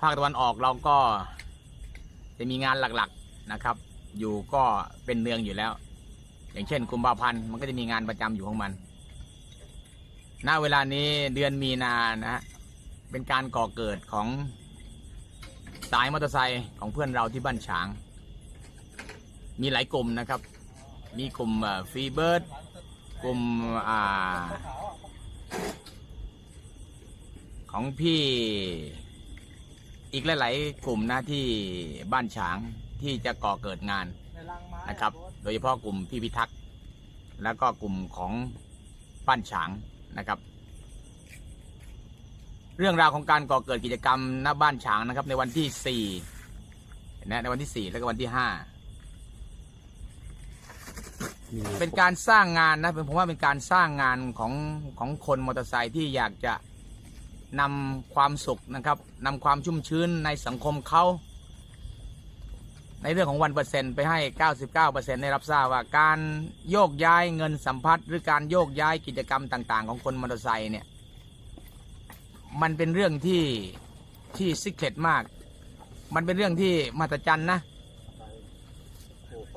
ภาคตะวันออกเราก็จะมีงานหลักๆนะครับ อยู่ก็เป็นเนืองอยู่แล้ว อย่างเช่นกุมภาพันธ์มันก็จะมีงานประจำอยู่ของมันณเวลานี้เดือนมีนานะฮะเป็นการก่อเกิดของสายมอเตอร์ไซค์ของเพื่อนเราที่บ้านฉาง มีหลายกลุ่มนะครับ มีกลุ่มฟรีเบิร์ดกลุ่มอของพี่ อีกหลาย ๆ กลุ่มนะที่บ้านฉางที่จะก่อเกิดงานนะครับ โดยเฉพาะกลุ่มพี่พิทักษ์แล้วก็กลุ่มของบ้านฉางนะครับ เรื่องราวของการก่อเกิดกิจกรรมณบ้านฉางนะครับ ในวันที่สี่นะในวันที่สี่แล้วก็วันที่ห้าเป็นการสร้างงานนะผมว่าเป็นการสร้างงานของของคนมอเตอร์ไซค์ที่อยากจะ นำความสุขนะครับนำความชุ่มชื้นในสังคมเขาในเรื่องของวันเปอร์เซ็นต์ไปให้ 99%ได้รับทราบว่าการโยกย้ายเงินสัมพัทธ์หรือการโยกย้ายกิจกรรมต่าง ๆ ของคนมอเตอร์ไซค์เนี่ย มันเป็นเรื่องที่ที่ซิกเ e ตมาก มันเป็นเรื่องที่มหัศจรรย์นะ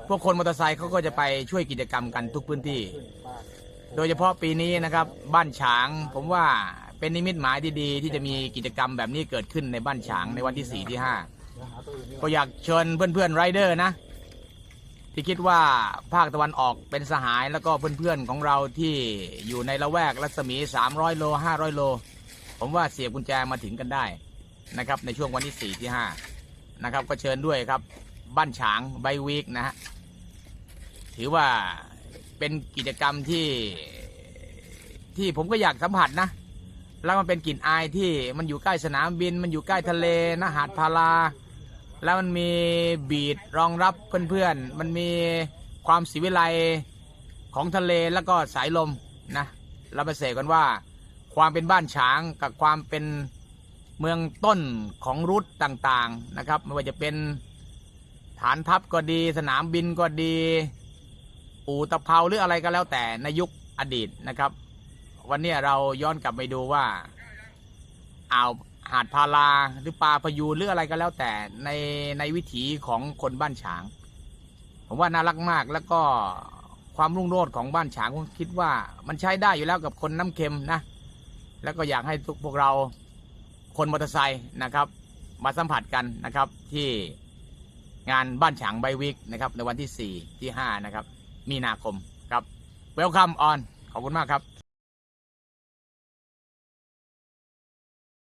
พวกคนมอเตอร์ไซค์เขาก็จะไปช่วยกิจกรรมกันทุกพื้นที่ โดยเฉพาะปีนี้นะครับ บ้านฉางผมว่า เป็นนิมิตหมายที่ดีที่จะมีกิจกรรมแบบนี้เกิดขึ้นในบ้านฉางในวันที่สี่ที่ห้าก็อยากเชิญเพื่อนๆไรเดอร์นะ ที่คิดว่าภาคตะวันออกเป็นสหายแล้วก็เพื่อนๆของเราที่อยู่ในละแวกรัศมี 300 โล 500 โล ผมว่าเสียบกุญแจมาถึงกันได้นะครับในช่วงวันที่สี่ที่ห้านะครับ ก็เชิญด้วยครับบ้านฉางไบวีกนะฮะถือว่าเป็นกิจกรรมที่ที่ผมก็อยากสัมผัสนะ แล้วมันเป็นกลิ่นอายที่มันอยู่ใกล้สนามบิน มันอยู่ใกล้ทะเลนะหาดพาราแล้วมันมีบีดรองรับเพื่อนๆ มันมีความสีวิไลของทะเลแล้วก็สายลมนะ เราไปเสกกันว่า ความเป็นบ้านฉางกับความเป็นเมืองต้นของรุทต่างๆนะครับ ไม่ว่าจะเป็นฐานทัพก็ดี สนามบินก็ดี อู่ตะเภาหรืออะไรก็แล้วแต่ในยุคอดีตนะครับ วันนี้เราย้อนกลับไปดูว่าอ่าวหาดพาราหรือปลาพยูหรืออะไรก็แล้วแต่ในในวิถีของคนบ้านฉาง ผมว่าน่ารักมากแล้วก็ความรุ่งโรจน์ของบ้านฉางผมคิดว่ามันใช้ได้อยู่แล้วกับคนน้ำเค็มนะ แล้วก็อยากให้ทุกพวกเราคนมอเตอร์ไซค์นะครับ มาสัมผัสกันนะครับที่งานบ้านฉางไบวิกนะครับในวันที่ 4 ที่ 5 นะครับ มีนาคมครับเวลคัมออนขอบคุณมากครับ